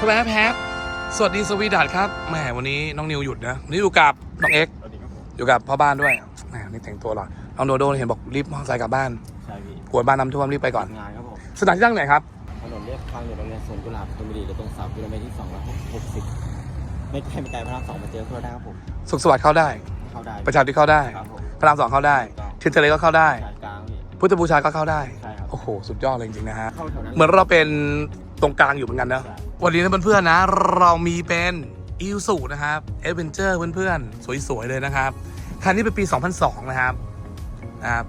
สวัสดีครับแพบสวัสดีสวีดัตครับแหมวันนี้น้องนิวหยุดนะวันนี้อยู่กับน้องเอ็กซ์สวัสดีครับผมอยู่กับพ่อบ้านด้วยแหมนี่แต่งตัวหล่อน้องโดโดเห็นบอกรีบมอเตอร์ไซค์กลับบ้านใช่พี่กลัวบ้านน้ำท่วมรีบไปก่อนงานครับผมสถานที่ตั้งไหนครับถนนเรียบทางอยู่โรงเรียนสวนกุหลาบธนบุรีหรือตรงเสากิโลเมตรที่สองร้อยหกสิบไม่ใกล้ไม่ไกลพระรามสองมาเจอเพื่อได้ครับผมสุขสวัสดิ์เข้าได้ เข้าได้ประชาธิปไตยเข้าได้ ครับผมพระรามสองเข้าได้เทียนทะเลก็เข้าได้ ชายกลางพี่ พุทธบูชาก็เข้าได้ ใช่ครับ โอ้โห สุดยอดเลยจริงๆนะฮะ เข้าแถวนั้นเหมือนเราเป็น ตรงกลางอยู่เหมือนกันนะ วันนี้นะเพื่อนๆนะ เรามีเป็นอิวสูนะครับเอเวนเจอร์เพื่อนๆ สวยๆ เลยนะครับ คันนี้เป็นปี 2002 นะครับนะครับ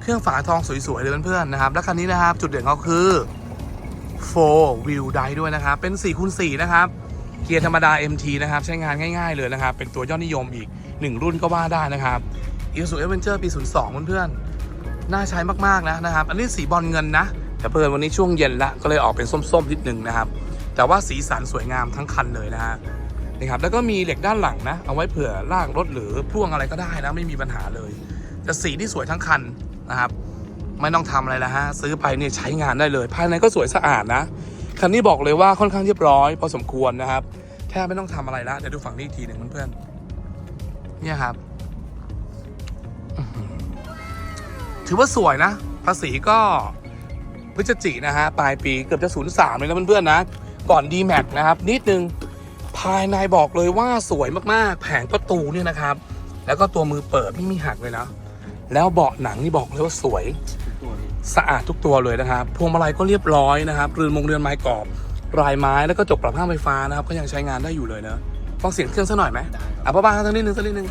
เครื่องฝาทองสวยๆ เลยเพื่อนๆ นะครับ และคันนี้นะครับ จุดเด่นเขาคือ 4 wheel drive ด้วยนะครับ เป็น4คูณ4นะครับ เกียร์ธรรมดา MT นะครับ ใช้งานง่ายๆ เลยนะครับ เป็นตัวยอดนิยมอีก 1 รุ่นก็ว่าได้นะครับอิวสูเอเวนเจอร์ปี 02 เพื่อนๆ น่าใช้มากๆ นะนะครับ อันนี้สีบอลเงินนะ แต่เพิ่นวันนี้ช่วงเย็นละก็เลยออกเป็นส้มๆนิดนึงนะครับ แต่ว่าสีสันสวยงามทั้งคันเลยนะฮะนี่ครับแล้วก็มีเหล็กด้านหลังนะ เอาไว้เผื่อลากรถหรือพ่วงอะไรก็ได้นะไม่มีปัญหาเลยแต่สีที่สวยทั้งคันนะครับ ไม่ต้องทำอะไรแล้วฮะซื้อไปเนี่ยใช้งานได้เลย ภายในก็สวยสะอาดนะคันนี้บอกเลยว่าค่อนข้างเรียบร้อยพอสมควรนะครับแทบไม่ต้องทำอะไรละเดี๋ยวดูฝั่งนี้อีกทีหนึ่งเพื่อนๆเนี่ยครับถือว่าสวยนะ ภาษีก็ พฤศจินะฮะปลายปีเกือบจะศูนย์สามเลยนะเพื่อนๆนะ ก่อน d m a x นะครับ นิดนึง ภายในบอกเลยว่าสวยมากๆ แผงประตูเนี่ยนะครับ แล้วก็ตัวมือเปิดไม่มีหักเลยนะ แล้วเบาะหนังนี่บอกเลยว่าสวยสะอาดทุกตัวเลยนะครับ พวงมาลัยก็เรียบร้อยนะครับเรือนมงเรือนไม้กรอบรายไม้แล้วก็จบปรับผ้าไฟฟ้านะครับ ก็ยังใช้งานได้อยู่เลยเนะฟังเสียงเครื่องสักหน่อยไหมอะรับพ่อบ้านสักนิดนึงสักนิดนึง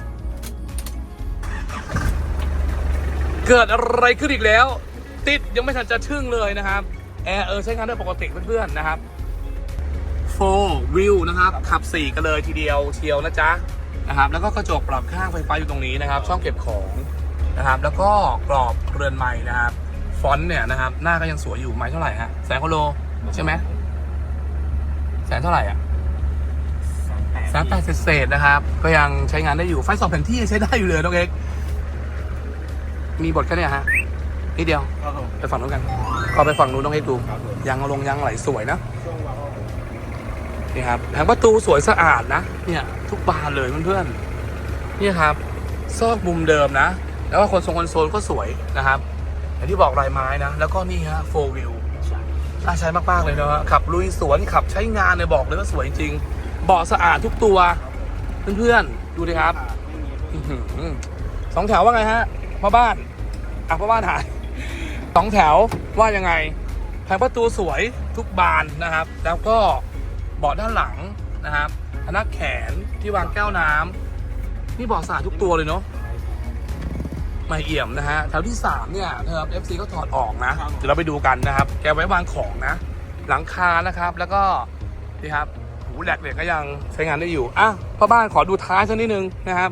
เกิดอะไรขึ้นอีกแล้ว ติดยังไม่ทันจะชึ่งเลยนะครับแอร์เออใช้งานได้ปกติเพื่อนๆนะครับโฟวิวนะครับ ขับ4กันเลยทีเดียวเชียวนะจ๊ะนะครับแล้วก็กระจกปรับข้างไฟฟ้าอยู่ตรงนี้นะครับ ช่องเก็บของนะครับแล้วก็กรอบเรือนไม้นะครับฟอนต์เนี่ยนะครับหน้าก็ยังสวยอยู่ไม้เท่าไหร่ฮะแสนกว่าโลใช่ไหมแสนเท่าไหร่อะสามแปดเศษๆนะครับ ก็ยังใช้งานได้อยู่ไฟสองแผ่นที่ยังใช้ได้อยู่เลยน้องเอกมีบทแค่เนี้ยฮะ นิดเดียว ครับผมไปฝั่งนู้นกันก็ไปฝั่งนู้นน้องเอ็กซ์ดู ครับผมยางลงยางไหลสวยนะ ช่วงวางนี่ครับแผงประตูสวยสะอาดนะ เนี่ย ทุกบานเลยเพื่อนๆนี่ครับ ซอกมุมเดิมนะ แล้วก็คนทรงคอนโซลก็สวยนะครับอย่างที่บอกลายไม้นะ แล้วก็นี่ฮะโฟวิวใช่น่าใช้มากๆเลยนะฮะขับลุยสวนขับใช้งานเนี่ยบอกเลยว่าสวยจริงเบาะสะอาดทุกตัว เพื่อนๆ ดูดิครับ ไม่มี อื้อหือสองแถวว่าไงฮะพ่อบ้าน อะพ่อบ้านถ่าย สองแถวว่ายังไงแผงประตูสวยทุกบานนะครับ แล้วก็เบาะด้านหลังนะครับพนักแขนที่วางแก้วน้ำนี่เบาะสะอาดทุกตัวเลยเนาะไม่เอี่ยมนะฮะแถวที่ 3 เนี่ยนะครับ FC ก็ถอดออกนะเดี๋ยวเราไปดูกันนะครับ แกไว้วางของนะ หลังคานะครับแล้วก็นี่ครับหูแหลกเนี่ยก็ยังใช้งานได้อยู่อะพ่อบ้านขอดูท้ายสักนิดนึงนะครับ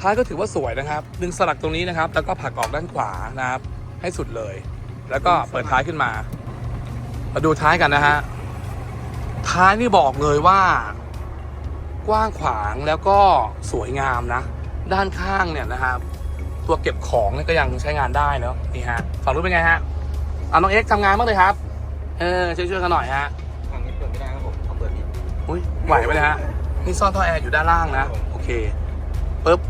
ท้ายก็ถือว่าสวยนะครับ ดึงสลักตรงนี้นะครับ แล้วก็ผักออกด้านขวานะครับ ให้สุดเลย แล้วก็เปิดท้ายขึ้นมา มาดูท้ายกันนะฮะ ท้ายนี่บอกเลยว่า กว้างขวางแล้วก็สวยงามนะ ด้านข้างเนี่ยนะครับ ตัวเก็บของเนี่ยก็ยังใช้งานได้เนาะนี่ฮะฝั่งนู้นเป็นไงฮะเอาน้องเอ็กซ์ทำงานบ้างเลยครับ เออช่วยๆกันหน่อยฮะทางนี้เปิดไม่ได้ครับผมเขาเปิดผิดอุ้ยไหวไหมเนะฮะนี่ซ่อนท่อแอร์อยู่ด้านล่างนะ โอเคปึ๊บ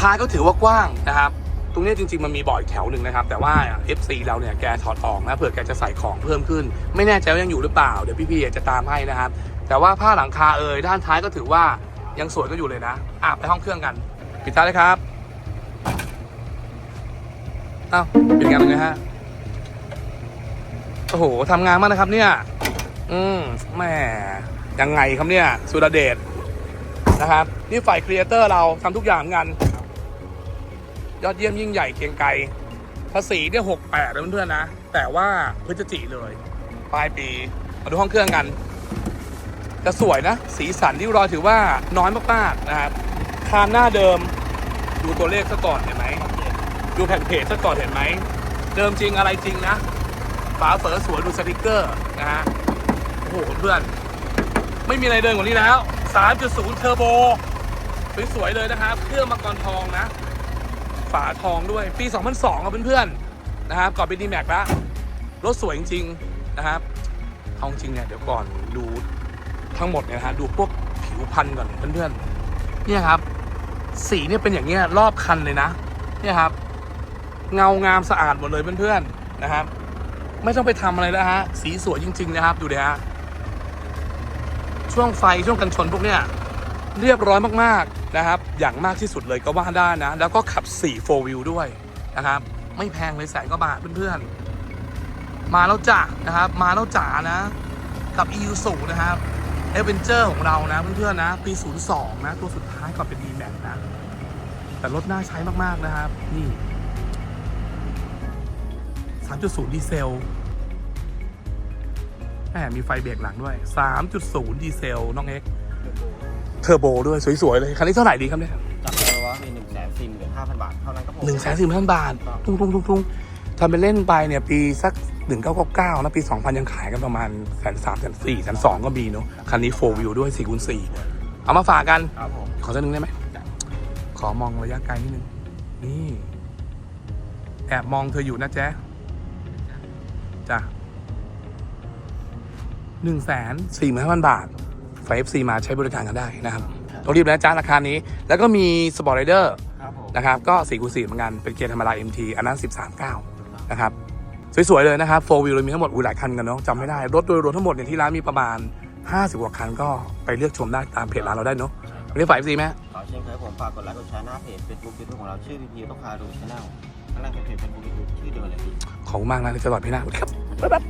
ท้ายก็ถือว่ากว้างนะครับ ตรงนี้จริงๆมันมีบ่ออีกแถวหนึ่งนะครับ แต่ว่า FC เราเนี่ยแกถอดออกนะเผื่อแกจะใส่ของเพิ่มขึ้น ไม่แน่ใจว่ายังอยู่หรือเปล่าเดี๋ยวพี่ๆจะตามให้นะครับ แต่ว่าผ้าหลังคาเอ่ยด้านท้ายก็ถือว่ายังสวยก็อยู่เลยนะอะไปห้องเครื่องกันปิดท้ายเลยครับอ้าวปิดงานเลยฮะโอ้โหทำงานมากนะครับเนี่ย อืมแหม่ยังไงครับเนี่ยสุรเดชนะครับ นี่ฝ่ายครีเอเตอร์เราทำทุกอย่างเหมือนกัน ยอดเยี่ยมยิ่งใหญ่เกียงไกรภาษีเนี่ยหกแปดเลยเพื่อนๆนะ แต่ว่าพฤศจิเลย ปลายปี มาดูห้องเครื่องกันจะสวยนะ สีสันที่รอยถือว่าน้อยมากๆนะครับคานหน้าเดิม ดูตัวเลขซะก่อนเห็นไหม ดูแผ่นเพจซะก่อนเห็นไหม เดิมจริงอะไรจริงนะ ฝาเฝอสวยดูสติกเกอร์นะฮะโอ้โหเพื่อน ไม่มีอะไรเดินกว่านี้แล้ว 3.0 เทอร์โบ สวยๆเลยนะครับ เครื่องมังกรทองนะ ฝาทองด้วยปี 2002ครับเพื่อนๆนะครับก่อนเป็นดีแม็กล้วรถสวยจริงๆนะครับภเอาจริงเนี่ยเดี๋ยวก่อนดูทั้งหมดเนี่ยนะฮะดูพวกผิวพันธุ์ก่อนเพื่อนๆเนี่ยครับ สีเนี่ยเป็นอย่างเงี้ยรอบคันเลยนะเนี่ยครับ เงางามสะอาดหมดเลยเพื่อนๆนะครับ ไม่ต้องไปทำอะไรแล้วฮะสีสวยจริง ๆ นะครับ ดูดิฮะช่วงไฟช่วงกันชนพวกเนี้ยเรียบร้อยมากๆ นะครับ อย่างมากที่สุดเลยก็ว่าได้นะ แล้วก็ขับ 4 4 wheel ด้วยนะครับ ไม่แพงเลยแสนกว่าบาทเพื่อนๆ มาแล้วจ้ะนะครับ มาแล้วจ๋านะ กับ e u 0นะครับ a d v e n t u r e ของเรานะเพื่อนๆนะ ปี 02 นะ ตัวสุดท้ายก่อนเป็น D-Max นะ แต่รถน่าใช้มากๆนะครับ นี่ 3.0 ดีเซลแหมมีไฟเบรกหลังด้วย 3.0 ดีเซลน้องเอ็ก เทอร์โบด้วยสวยๆเลย คันนี้เท่าไหร่ดีครับเนี่ยจากเดิมว่ามีหนึ่งแสนสี่หมื่นห้าพันบาท เท่านั้นก็ผมหนึ่งแสนสี่พันบาท ตุ้งตุ้งตุ้งตุ้งทำไปเล่นไปเนี่ยปีสักหนึ่งเก้าเก้านะปีสองพันยังขายกันประมาณแสนสามแสนสี่แสนสองก็มีเนาะ คันนี้โฟวิวด้วยสี่คูณสี่เอามาฝากกัน ครับผม ขอสักหนึ่งได้ไหม ขอมองระยะไกลนิดนึง นี่ แอบมองเธออยู่นะแจ๊ะจ้ะหนึ่งแสนสี่หมื่นห้าพันบาท ไฟเอฟซีมาใช้บริการกันได้นะครับต้องรีบนะจ๊ะราคานี้ แล้วก็มีสปอร์ตไรเดอร์ครับผมนะครับก็4คูณ4เหมือนกัน เป็นเกียร์ธรรมดา MT อันนั้น 139 นะครับ สวย ๆ เลยนะครับโฟวิวเลยมีทั้งหมดอุ้ยหลายคันกันเนาะจำไม่ได้ รถโดยรวมทั้งหมดเนี่ยที่ร้านมีประมาณ 50 กว่าคันก็ไปเลือกชมได้ตามเพจร้านเราได้เนาะวันนี้ฝ่าย FC ไหมขอเช่นเคยผมฝากกดไลค์กดแชร์หน้าเพจเฟซบุ๊กยูทูบของเราชื่อพีพีต้องคาดูชาแนลข้างล่างเป็นเพจเฟซบุ๊กยูทูบชื่อเดียวกันเลยพี่ขอบคุณมากนะที่ตลอดพี่หน้าสวัสดีครับบ๊ายบาย